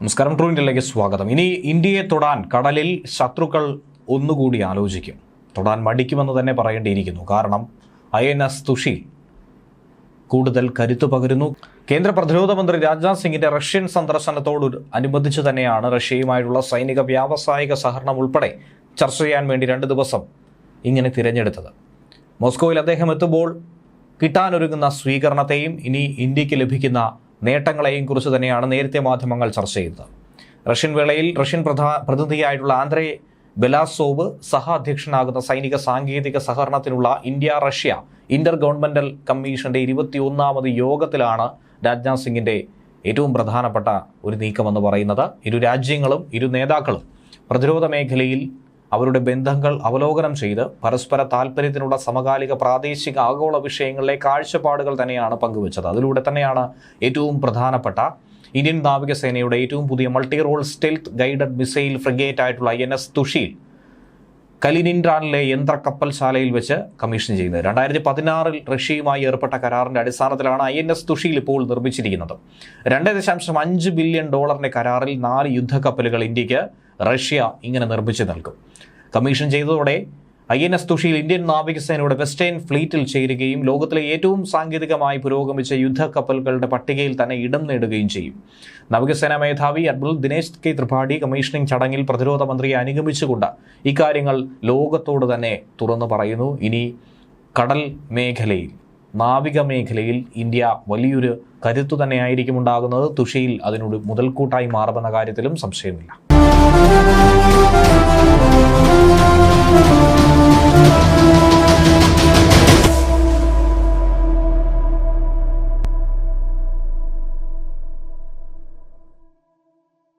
നമസ്കാരം ട്രൂ ഇന്ത്യയിലേക്ക് സ്വാഗതം. ഇനി ഇന്ത്യയെ തൊടാൻ കടലിൽ ശത്രുക്കൾ ഒന്നുകൂടി ആലോചിക്കും. തൊടാൻ മടിക്കുമെന്ന് തന്നെ പറയേണ്ടിയിരിക്കുന്നു. കാരണം ഐ എൻ എസ് തുഷി കൂടുതൽ കരുത്തു പകരുന്നു. കേന്ദ്ര പ്രതിരോധ മന്ത്രി രാജ്നാഥ് സിംഗിന്റെ റഷ്യൻ സന്ദർശനത്തോട് അനുബന്ധിച്ച് തന്നെയാണ് റഷ്യയുമായിട്ടുള്ള സൈനിക വ്യാവസായിക സഹകരണം ഉൾപ്പെടെ ചർച്ച ചെയ്യാൻ വേണ്ടി രണ്ട് ദിവസം ഇങ്ങനെ തിരഞ്ഞെടുത്തത്. മോസ്കോയിൽ അദ്ദേഹം എത്തുമ്പോൾ കിട്ടാനൊരുങ്ങുന്ന സ്വീകരണത്തെയും ഇനി ഇന്ത്യയ്ക്ക് ലഭിക്കുന്ന നേട്ടങ്ങളെയും കുറിച്ച് തന്നെയാണ് നേരത്തെ മാധ്യമങ്ങൾ ചർച്ച ചെയ്യുന്നത് റഷ്യൻ വേളയിൽ റഷ്യൻ പ്രധാ പ്രതിനിധിയായിട്ടുള്ള ആന്ദ്രേ ബെലാസോവ് സഹ അധ്യക്ഷനാകുന്ന സൈനിക സാങ്കേതിക സഹകരണത്തിനുള്ള ഇന്ത്യ റഷ്യ ഇന്റർ ഗവൺമെന്റൽ കമ്മീഷന്റെ ഇരുപത്തിയൊന്നാമത് യോഗത്തിലാണ് രാജ്നാഥ് സിംഗിന്റെ ഏറ്റവും പ്രധാനപ്പെട്ട ഒരു നീക്കമെന്ന് പറയുന്നത്. ഇരു രാജ്യങ്ങളും ഇരു നേതാക്കളും പ്രതിരോധ മേഖലയിൽ അവരുടെ ബന്ധങ്ങൾ അവലോകനം ചെയ്ത് പരസ്പര താല്പര്യത്തിനുള്ള സമകാലിക പ്രാദേശിക ആഗോള വിഷയങ്ങളിലെ കാഴ്ചപ്പാടുകൾ തന്നെയാണ് പങ്കുവച്ചത്. അതിലൂടെ തന്നെയാണ് ഏറ്റവും പ്രധാനപ്പെട്ട ഇന്ത്യൻ നാവികസേനയുടെ ഏറ്റവും പുതിയ multi role stealth guided missile frigate ആയിട്ടുള്ള എൻ എസ് തുഷീൽ കലിനിൻഡ്രാനിലെ യന്ത്ര കപ്പൽശാലയിൽ വെച്ച് കമ്മീഷൻ ചെയ്യുന്നത്. രണ്ടായിരത്തി പതിനാറിൽ റഷ്യയുമായി ഏർപ്പെട്ട കരാറിന്റെ അടിസ്ഥാനത്തിലാണ് ഐ എൻ എസ് തുഷിയിൽ ഇപ്പോൾ നിർമ്മിച്ചിരിക്കുന്നത്. രണ്ട് ദശാംശം അഞ്ച് ബില്യൺ ഡോളറിന്റെ കരാറിൽ നാല് യുദ്ധക്കപ്പലുകൾ ഇന്ത്യയ്ക്ക് റഷ്യ ഇങ്ങനെ നിർമ്മിച്ചു നൽകും. കമ്മീഷൻ ചെയ്തതോടെ ഐ എൻ എസ് തുഷിയിൽ ഇന്ത്യൻ നാവികസേനയുടെ വെസ്റ്റേൺ ഫ്ലീറ്റിൽ ചേരുകയും ലോകത്തിലെ ഏറ്റവും സാങ്കേതികമായി പുരോഗമിച്ച യുദ്ധക്കപ്പലുകളുടെ പട്ടികയിൽ തന്നെ ഇടം നേടുകയും ചെയ്യും. നാവികസേനാ മേധാവി admiral Dinesh K Tripathi commissioning ചടങ്ങിൽ പ്രതിരോധ മന്ത്രിയെ അനുഗമിച്ചുകൊണ്ട് ഇക്കാര്യങ്ങൾ ലോകത്തോട് തന്നെ തുറന്നു പറയുന്നു. ഇനി കടൽ മേഖലയിൽ നാവിക മേഖലയിൽ ഇന്ത്യ വലിയൊരു കരുത്തു തന്നെയായിരിക്കും ഉണ്ടാകുന്നത്. തുഷയിൽ അതിനോട് മുതൽക്കൂട്ടായി മാറുമെന്ന കാര്യത്തിലും സംശയമില്ല.